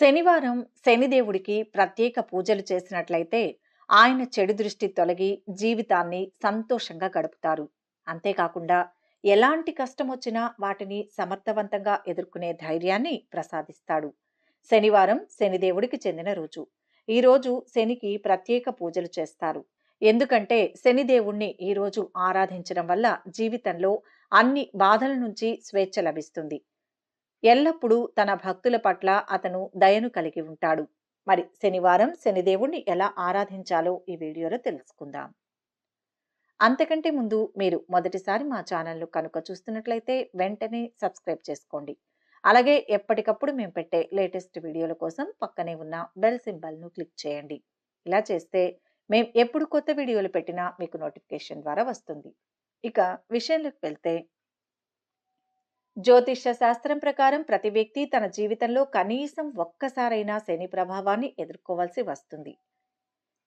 శనివారం శనిదేవుడికి ప్రత్యేక పూజలు చేసినట్లయితే ఆయన చెడు దృష్టి తొలగి జీవితాన్ని సంతోషంగా గడుపుతారు. అంతేకాకుండా ఎలాంటి కష్టం వచ్చినా వాటిని సమర్థవంతంగా ఎదుర్కొనే ధైర్యాన్ని ప్రసాదిస్తాడు. శనివారం శనిదేవుడికి చెందిన రోజు. ఈ రోజు శనికి ప్రత్యేక పూజలు చేస్తారు. ఎందుకంటే శనిదేవుణ్ణి ఈ రోజు ఆరాధించడం వల్ల జీవితంలో అన్ని బాధల నుంచి స్వేచ్ఛ లభిస్తుంది. ఎల్లప్పుడూ తన భక్తుల పట్ల అతను దయను కలిగి ఉంటాడు. మరి శనివారం శనిదేవుణ్ణి ఎలా ఆరాధించాలో ఈ వీడియోలో తెలుసుకుందాం. అంతకంటే ముందు మీరు మొదటిసారి మా ఛానల్ను కనుక చూస్తున్నట్లయితే వెంటనే సబ్స్క్రైబ్ చేసుకోండి. అలాగే ఎప్పటికప్పుడు మేము పెట్టే లేటెస్ట్ వీడియోల కోసం పక్కనే ఉన్న బెల్ సింబల్ను క్లిక్ చేయండి. ఇలా చేస్తే మేము ఎప్పుడు కొత్త వీడియోలు పెట్టినా మీకు నోటిఫికేషన్ ద్వారా వస్తుంది. ఇక విషయంలోకి వెళ్తే జ్యోతిష్య శాస్త్రం ప్రకారం ప్రతి వ్యక్తి తన జీవితంలో కనీసం ఒక్కసారైనా శని ప్రభావాన్ని ఎదుర్కోవాల్సి వస్తుంది.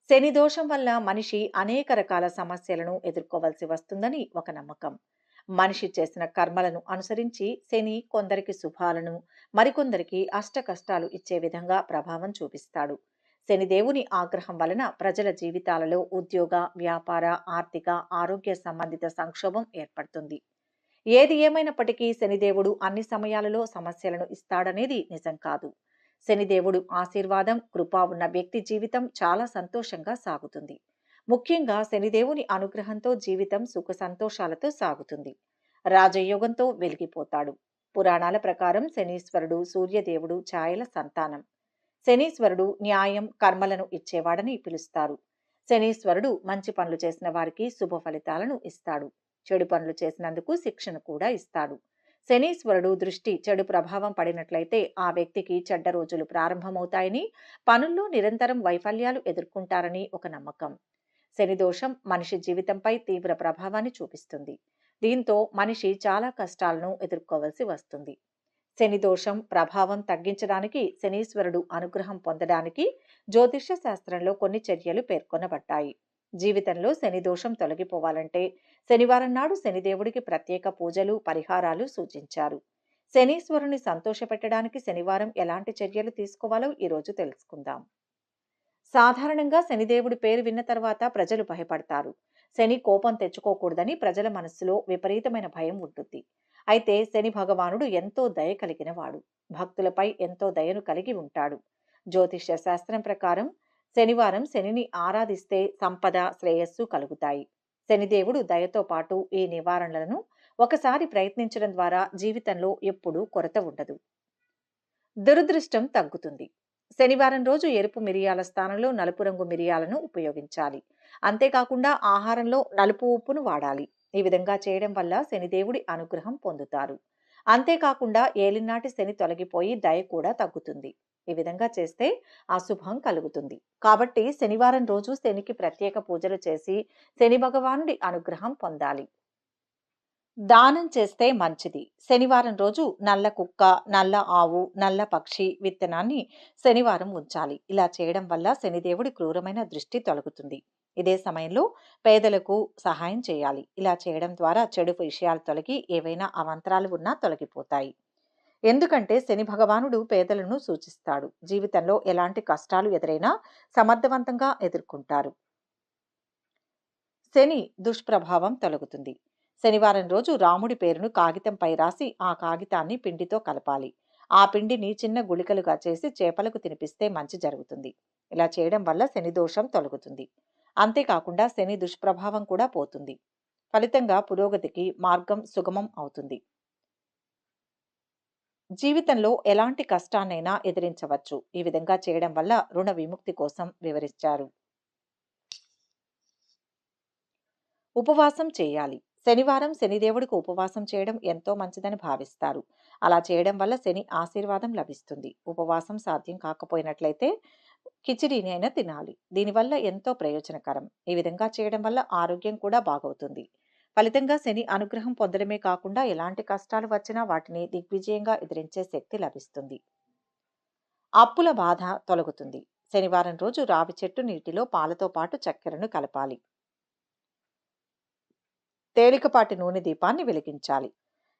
శని దోషం వల్ల మనిషి అనేక రకాల సమస్యలను ఎదుర్కోవాల్సి వస్తుందని ఒక నమ్మకం. మనిషి చేసిన కర్మలను అనుసరించి శని కొందరికి శుభాలను మరికొందరికి అష్ట కష్టాలు ఇచ్చే విధంగా ప్రభావం చూపిస్తాడు. శనిదేవుని ఆగ్రహం వలన ప్రజల జీవితాలలో ఉద్యోగ వ్యాపార ఆర్థిక ఆరోగ్య సంబంధిత సంక్షోభం ఏర్పడుతుంది. ఏది ఏమైనప్పటికీ శనిదేవుడు అన్ని సమయాలలో సమస్యలను ఇస్తాడనేది నిజం కాదు. శనిదేవుడు ఆశీర్వాదం కృప ఉన్న వ్యక్తి జీవితం చాలా సంతోషంగా సాగుతుంది. ముఖ్యంగా శనిదేవుని అనుగ్రహంతో జీవితం సుఖ సంతోషాలతో సాగుతుంది. రాజయోగంతో వెలిగిపోతాడు. పురాణాల ప్రకారం శనీశ్వరుడు సూర్యదేవుడు ఛాయల సంతానం. శనీశ్వరుడు న్యాయం కర్మలను ఇచ్చేవాడని పిలుస్తారు. శనీశ్వరుడు మంచి పనులు చేసిన వారికి శుభ ఫలితాలను ఇస్తాడు. చెడు పనులు చేసినందుకు శిక్షను కూడా ఇస్తాడు. శనీశ్వరుడు దృష్టి చెడు ప్రభావం పడినట్లయితే ఆ వ్యక్తికి చెడ్డ రోజులు ప్రారంభమవుతాయని పనుల్లో నిరంతరం వైఫల్యాలు ఎదుర్కొంటారని ఒక నమ్మకం. శని దోషం మనిషి జీవితంపై తీవ్ర ప్రభావాన్ని చూపిస్తుంది. దీంతో మనిషి చాలా కష్టాలను ఎదుర్కోవలసి వస్తుంది. శని దోషం ప్రభావం తగ్గించడానికి శనీశ్వరుడు అనుగ్రహం పొందడానికి జ్యోతిష్య శాస్త్రంలో కొన్ని చర్యలు పేర్కొనబడ్డాయి. జీవితంలో శని దోషం తొలగిపోవాలంటే శనివారం నాడు శనిదేవుడికి ప్రత్యేక పూజలు పరిహారాలు సూచించారు. శనీశ్వరుని సంతోషపెట్టడానికి శనివారం ఎలాంటి చర్యలు తీసుకోవాలో ఈరోజు తెలుసుకుందాం. సాధారణంగా శనిదేవుడి పేరు విన్న తర్వాత ప్రజలు భయపడతారు. శని కోపం తెచ్చుకోకూడదని ప్రజల మనస్సులో విపరీతమైన భయం ఉంటుంది. అయితే శని భగవానుడు ఎంతో దయ కలిగిన వాడు భక్తులపై ఎంతో దయను కలిగి ఉంటాడు. జ్యోతిష్య శాస్త్రం ప్రకారం శనివారం శనిని ఆరాధిస్తే సంపద శ్రేయస్సు కలుగుతాయి. శనిదేవుడు దయతో పాటు ఈ నివారణలను ఒకసారి ప్రయత్నించడం ద్వారా జీవితంలో ఎప్పుడూ కొరత ఉండదు. దురదృష్టం తగ్గుతుంది. శనివారం రోజు ఎరుపు మిరియాల స్థానంలో నలుపు రంగు మిరియాలను ఉపయోగించాలి. అంతేకాకుండా ఆహారంలో నలుపు ఉప్పును వాడాలి. ఈ విధంగా చేయడం వల్ల శనిదేవుడి అనుగ్రహం పొందుతారు. అంతేకాకుండా ఏలినాటి శని తొలగిపోయి దయ కూడా తగ్గుతుంది. ఈ విధంగా చేస్తే అశుభం కలుగుతుంది. కాబట్టి శనివారం రోజు శనికి ప్రత్యేక పూజలు చేసి శని భగవానుడి అనుగ్రహం పొందాలి. దానం చేస్తే మంచిది. శనివారం రోజు నల్ల కుక్క నల్ల ఆవు నల్ల పక్షి విత్తనాన్ని శనివారం ఉంచాలి. ఇలా చేయడం వల్ల శనిదేవుడి క్రూరమైన దృష్టి తొలగుతుంది. ఇదే సమయంలో పేదలకు సహాయం చేయాలి. ఇలా చేయడం ద్వారా చెడు విషయాలు తొలగి ఏవైనా అవంతరాలు ఉన్నా తొలగిపోతాయి. ఎందుకంటే శని భగవానుడు పేదలను సూచిస్తాడు. జీవితంలో ఎలాంటి కష్టాలు ఎదురైనా సమర్థవంతంగా ఎదుర్కొంటారు. శని దుష్ప్రభావం తొలగుతుంది. శనివారం రోజు రాముడి పేరును కాగితంపై రాసి ఆ కాగితాన్ని పిండితో కలపాలి. ఆ పిండిని చిన్న గుళికలుగా చేసి చేపలకు తినిపిస్తే మంచి జరుగుతుంది. ఇలా చేయడం వల్ల శని దోషం తొలగుతుంది. అంతేకాకుండా శని దుష్ప్రభావం కూడా పోతుంది. ఫలితంగా పురోగతికి మార్గం సుగమం అవుతుంది. జీవితంలో ఎలాంటి కష్టాన్నైనా ఎదిరించవచ్చు. ఈ విధంగా చేయడం వల్ల రుణ విముక్తి కోసం వివరించారు. ఉపవాసం చేయాలి. శనివారం శనిదేవుడికి ఉపవాసం చేయడం ఎంతో మంచిదని భావిస్తారు. అలా చేయడం వల్ల శని ఆశీర్వాదం లభిస్తుంది. ఉపవాసం సాధ్యం కాకపోయినట్లయితే కిచిడీనైనా అయినా తినాలి. దీనివల్ల ఎంతో ప్రయోజనకరం. ఈ విధంగా చేయడం వల్ల ఆరోగ్యం కూడా బాగవుతుంది. ఫలితంగా శని అనుగ్రహం పొందడమే కాకుండా ఎలాంటి కష్టాలు వచ్చినా వాటిని దిగ్విజయంగా ఎదిరించే శక్తి లభిస్తుంది. అప్పుల బాధ తొలగుతుంది. శనివారం రోజు రావి చెట్టు నీటిలో పాలతో పాటు చక్కెరను కలపాలి. తేలికపాటి నూనె దీపాన్ని వెలిగించాలి.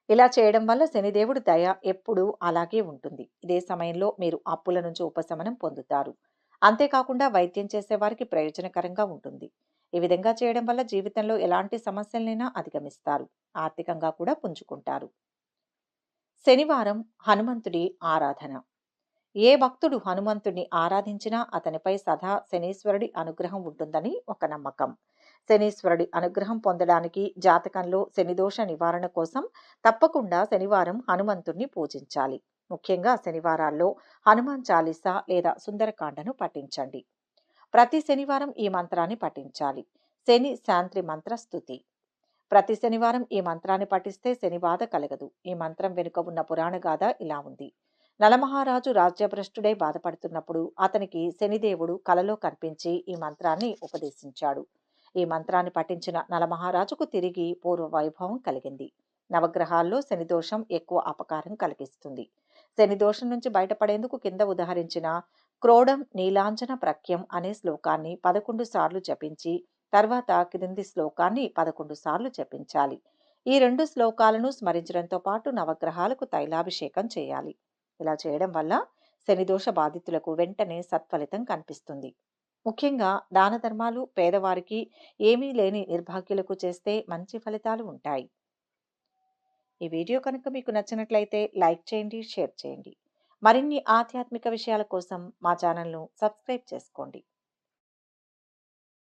ఇలా చేయడం వల్ల శనిదేవుడి దయ ఎప్పుడూ అలాగే ఉంటుంది. ఇదే సమయంలో మీరు అప్పుల నుంచి ఉపశమనం పొందుతారు. అంతేకాకుండా వైద్యం చేసేవారికి ప్రయోజనకరంగా ఉంటుంది. ఈ విధంగా చేయడం వల్ల జీవితంలో ఎలాంటి సమస్యలనైనా అధిగమిస్తారు. ఆర్థికంగా కూడా పుంజుకుంటారు. శనివారం హనుమంతుడి ఆరాధన. ఏ భక్తుడు హనుమంతుడిని ఆరాధించినా అతనిపై సదా శనీశ్వరుడి అనుగ్రహం ఉంటుందని ఒక నమ్మకం. శనీశ్వరుడి అనుగ్రహం పొందడానికి జాతకంలో శనిదోష నివారణ కోసం తప్పకుండా శనివారం హనుమంతుణ్ణి పూజించాలి. ముఖ్యంగా శనివారాల్లో హనుమాన్ చాలీసా లేదా సుందరకాండను పఠించండి. ప్రతి శనివారం ఈ మంత్రాన్ని పఠించాలి. శని శాంతి మంత్ర స్థుతి ప్రతి శనివారం ఈ మంత్రాన్ని పఠిస్తే శనిబాధ కలగదు. ఈ మంత్రం వెనుక ఉన్న పురాణ గాథ ఇలా ఉంది. నలమహారాజు రాజ్యభ్రష్టుడై బాధపడుతున్నప్పుడు అతనికి శనిదేవుడు కలలో కనిపించి ఈ మంత్రాన్ని ఉపదేశించాడు. ఈ మంత్రాన్ని పఠించిన నలమహారాజుకు తిరిగి పూర్వ వైభవం కలిగింది. నవగ్రహాల్లో శనిదోషం ఎక్కువ అపకారం కలిగిస్తుంది. శనిదోషం నుంచి బయటపడేందుకు కింద ఉదహరించిన క్రోడం నీలాంజన ప్రఖ్యం అనే శ్లోకాన్ని పదకొండు సార్లు జపించి తర్వాత క్రింది శ్లోకాన్ని పదకొండు సార్లు జపించాలి. ఈ రెండు శ్లోకాలను స్మరించడంతో పాటు నవగ్రహాలకు తైలాభిషేకం చేయాలి. ఇలా చేయడం వల్ల శనిదోష బాధితులకు వెంటనే సత్ఫలితం కనిపిస్తుంది. ముఖ్యంగా దాన ధర్మాలు పేదవారికి ఏమీ లేని నిర్భాగ్యులకు చేస్తే మంచి ఫలితాలు ఉంటాయి. ఈ వీడియో కనుక మీకు నచ్చినట్లయితే లైక్ చేయండి షేర్ చేయండి. మరిన్ని ఆధ్యాత్మిక విషయాల కోసం మా ఛానల్ను సబ్స్క్రైబ్ చేసుకోండి.